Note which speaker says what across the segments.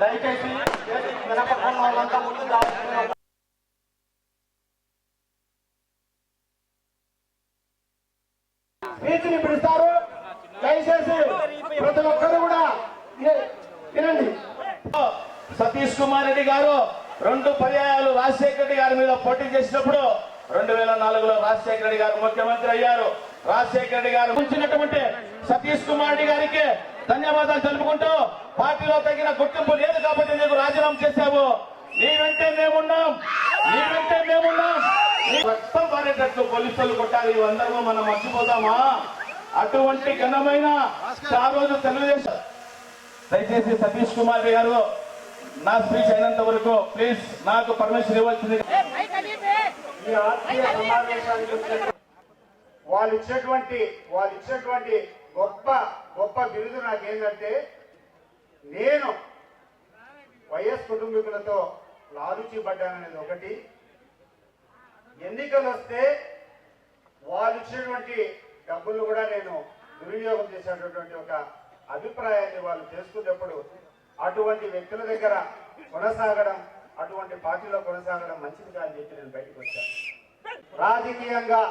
Speaker 1: దయచేసి వెనపడుతున్న వాళ్ళంతా ముందు రావాల్సిందిగా స్పీచ్ని పిలుస్తారు. దయచేసి ప్రతి ఒక్కరు కూడా వినండి.
Speaker 2: సతీష్ కుమార్ రెడ్డి గారు రెండు పర్యాయాలు రాజశేఖర రెడ్డి గారి మీద పోటీ చేసినప్పుడు రెండు వేల నాలుగులో రాజశేఖర రెడ్డి గారు ముఖ్యమంత్రి అయ్యారు. రాజశేఖర రెడ్డి గారు ఉంచినటువంటి సతీష్ కుమార్ రెడ్డి గారికి ధన్యవాదాలు తెలుపుకుంటూ పార్టీలో తగిన గుర్తింపు లేదు కాబట్టి నీకు రాజీనామా చేశావు. నీ వెంటే మేమున్నాం. నీ వెంటే మేమున్నాం. రక్తం పారేటట్లు పోలీసులు కొట్టాలి. ఇవందరూ మనం మర్చిపోతామా? అటువంటి ఘనమైన ఆ రోజు తెలుగుదేశం. దయచేసి సతీష్ కుమార్ గారు నా స్పీచ్ అయినంత వరకు ప్లీజ్ నాకు పర్మిషన్ ఇవ్వాల్సింది
Speaker 1: వాళ్ళు ఇచ్చేటువంటి వాళ్ళు ఇచ్చేటువంటి గొప్ప గొప్ప బిరుదు నాకేంటంటే నేను వైఎస్ కుటుంబీకులతో లాలుచి పడ్డాననేది ఒకటి. ఎన్నికలు వస్తే వాళ్ళు ఇచ్చినటువంటి డబ్బులు కూడా నేను దుర్వినియోగం చేసేటటువంటి ఒక అభిప్రాయాన్ని వాళ్ళు చేసుకున్నప్పుడు అటువంటి వ్యక్తుల దగ్గర కొనసాగడం అటువంటి పార్టీలో కొనసాగడం మంచిది కాదని చెప్పి నేను బయటకు వచ్చాను. రాజకీయంగా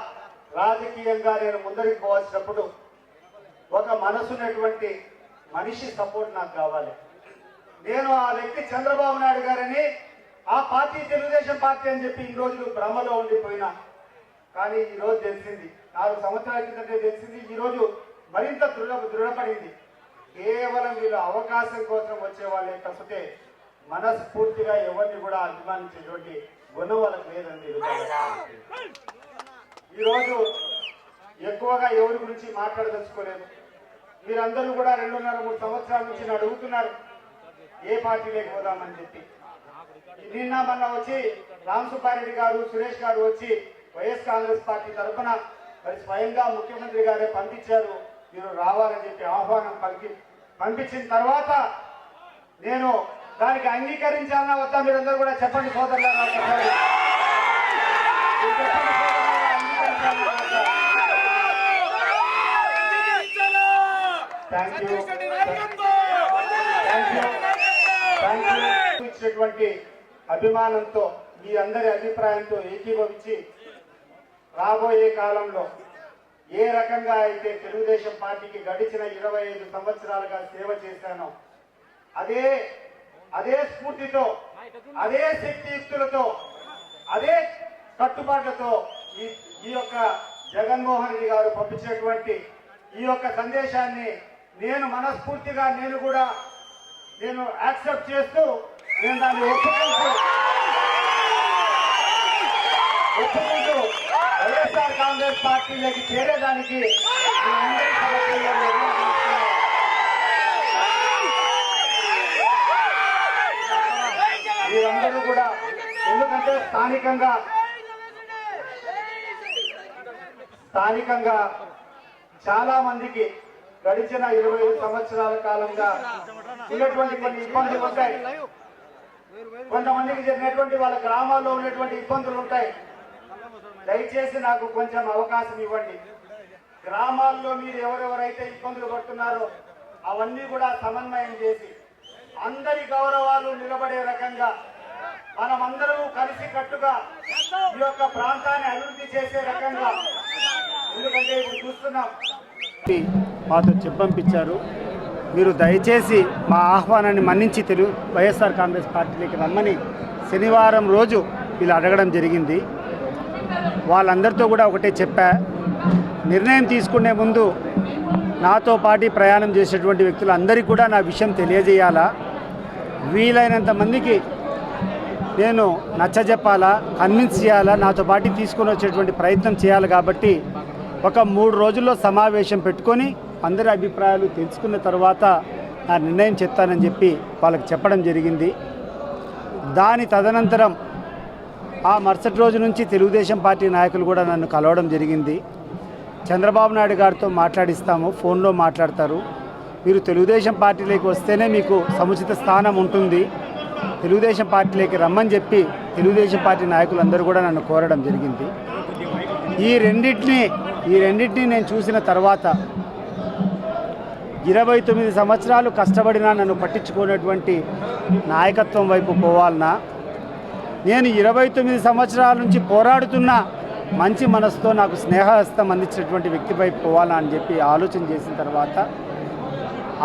Speaker 1: రాజకీయంగా నేను ముందరికి పోవాల్సినప్పుడు ఒక మనసున్నటువంటి మనిషి సపోర్ట్ నాకు కావాలి. నేను ఆ వ్యక్తి చంద్రబాబు నాయుడు గారని ఆ పార్టీ తెలుగుదేశం పార్టీ అని చెప్పి ఇన్ని రోజులు భ్రమలో ఉండిపోయినా. కానీ ఈరోజు తెలిసింది నాలుగు సంవత్సరాల క్రితమే తెలిసింది ఈరోజు మరింత దృఢ దృఢపడింది. కేవలం వీళ్ళు అవకాశం కోసం వచ్చే వాళ్ళే తప్పితే మనస్ఫూర్తిగా ఎవరిని కూడా అభిమానించేటువంటి గుణం వాళ్ళకి లేదండి ఈరోజు ఎక్కువగా ఎవరి గురించి మాట్లాడదలుచుకోలేదు. మీరందరూ కూడా రెండున్నర మూడు సంవత్సరాల నుంచి అడుగుతున్నారు ఏ పార్టీలోకి పోదామని చెప్పి నిన్న మొన్న వచ్చి రామ్ సుబ్బారెడ్డి గారు సురేష్ గారు వచ్చి వైఎస్ కాంగ్రెస్ పార్టీ తరఫున మరి స్వయంగా ముఖ్యమంత్రి గారే పంపించారు మీరు రావాలని చెప్పి ఆహ్వానం పలికి పంపించిన తర్వాత నేను దానికి అంగీకరించాలన్నా వద్దా మీరందరూ కూడా చెప్పండి సోదరులారా చెప్పండి. మీరు చెప్పండి సోదరులారా, అంగీకరించాలన్నా వద్దా? థ్యాంక్ యూ ఇచ్చినటువంటి అభిమానంతో మీ అందరి అభిప్రాయంతో ఏకీభవించి రాబోయే కాలంలో ఏ రకంగా అయితే తెలుగుదేశం పార్టీకి గడిచిన ఇరవై ఐదు సంవత్సరాలుగా సేవ చేశానో అదే అదే స్ఫూర్తితో అదే శక్తియుక్తులతో అదే కట్టుబాట్లతో ఈ ఈ యొక్క జగన్మోహన్ రెడ్డి గారు పంపించినటువంటి ఈ యొక్క సందేశాన్ని నేను మనస్ఫూర్తిగా నేను కూడా నేను యాక్సెప్ట్ చేస్తూ నేను దాన్ని ఒప్పుకుంటూ ఒప్పుకుంటూ వైఎస్ఆర్ కాంగ్రెస్ పార్టీలోకి చేరేదానికి మీరందరూ కూడా ఎందుకంటే స్థానికంగా స్థానికంగా చాలా మందికి గడిచిన ఇరవై ఐదు సంవత్సరాల కాలంగా ఉన్నటువంటి కొన్ని ఇబ్బందులు ఉంటాయి. కొంతమందికి జరిగినటువంటి వాళ్ళ గ్రామాల్లో ఉన్నటువంటి ఇబ్బందులు ఉంటాయి. దయచేసి నాకు కొంచెం అవకాశం ఇవ్వండి. గ్రామాల్లో మీరు ఎవరెవరైతే ఇబ్బందులు పడుతున్నారో అవన్నీ కూడా సమన్వయం చేసి అందరి గౌరవాలు నిలబడే రకంగా మనమందరూ కలిసి కట్టుగా ఈ యొక్క ప్రాంతాన్ని అభివృద్ధి చేసే రకంగా. ఎందుకంటే ఇప్పుడు చూస్తున్నాం. మాతో చెప్పంపించారు. మీరు దయచేసి మా ఆహ్వానాన్ని మన్నించి తెలుగు వైఎస్ఆర్ కాంగ్రెస్ పార్టీలోకి రమ్మని శనివారం రోజు వీళ్ళు అడగడం జరిగింది. వాళ్ళందరితో కూడా ఒకటే చెప్పా. నిర్ణయం తీసుకునే ముందు నాతో పాటు ప్రయాణం చేసేటువంటి వ్యక్తులందరికీ కూడా నా విషయం తెలియజేయాలా? వీలైనంత మందికి నేను నచ్చజెప్పాలా కన్విన్స్ చేయాలా? నాతో పాటు తీసుకొని వచ్చేటువంటి ప్రయత్నం చేయాలి కాబట్టి ఒక మూడు రోజుల్లో సమావేశం పెట్టుకొని అందరి అభిప్రాయాలు తెలుసుకున్న తర్వాత నా నిర్ణయం చెప్తానని చెప్పి వాళ్ళకి చెప్పడం జరిగింది. దాని తదనంతరం ఆ మరుసటి రోజు నుంచి తెలుగుదేశం పార్టీ నాయకులు కూడా నన్ను కలవడం జరిగింది. చంద్రబాబు నాయుడు గారితో మాట్లాడిస్తాము ఫోన్లో మాట్లాడతారు. మీరు తెలుగుదేశం పార్టీలోకి వస్తేనే మీకు సముచిత స్థానం ఉంటుంది. తెలుగుదేశం పార్టీలోకి రమ్మని చెప్పి తెలుగుదేశం పార్టీ నాయకులందరూ కూడా నన్ను కోరడం జరిగింది. ఈ రెండింటిని ఈ రెండింటిని నేను చూసిన తర్వాత ఇరవై తొమ్మిది సంవత్సరాలు కష్టపడినా నన్ను పట్టించుకునేటువంటి నాయకత్వం వైపు పోవాలన్నా నేను ఇరవై తొమ్మిది సంవత్సరాల నుంచి పోరాడుతున్న మంచి మనసుతో నాకు స్నేహహస్తం అందించినటువంటి వ్యక్తిపై పోవాలా అని చెప్పి ఆలోచన చేసిన తర్వాత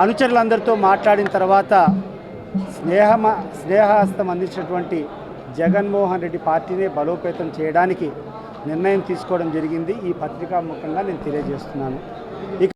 Speaker 1: అనుచరులందరితో మాట్లాడిన తర్వాత స్నేహమ స్నేహహస్తం అందించినటువంటి జగన్మోహన్ రెడ్డి పార్టీనే బలోపేతం చేయడానికి నిర్ణయం తీసుకోవడం జరిగింది. ఈ పత్రికా ముఖంగా నేను తెలియజేస్తున్నాను. ఇక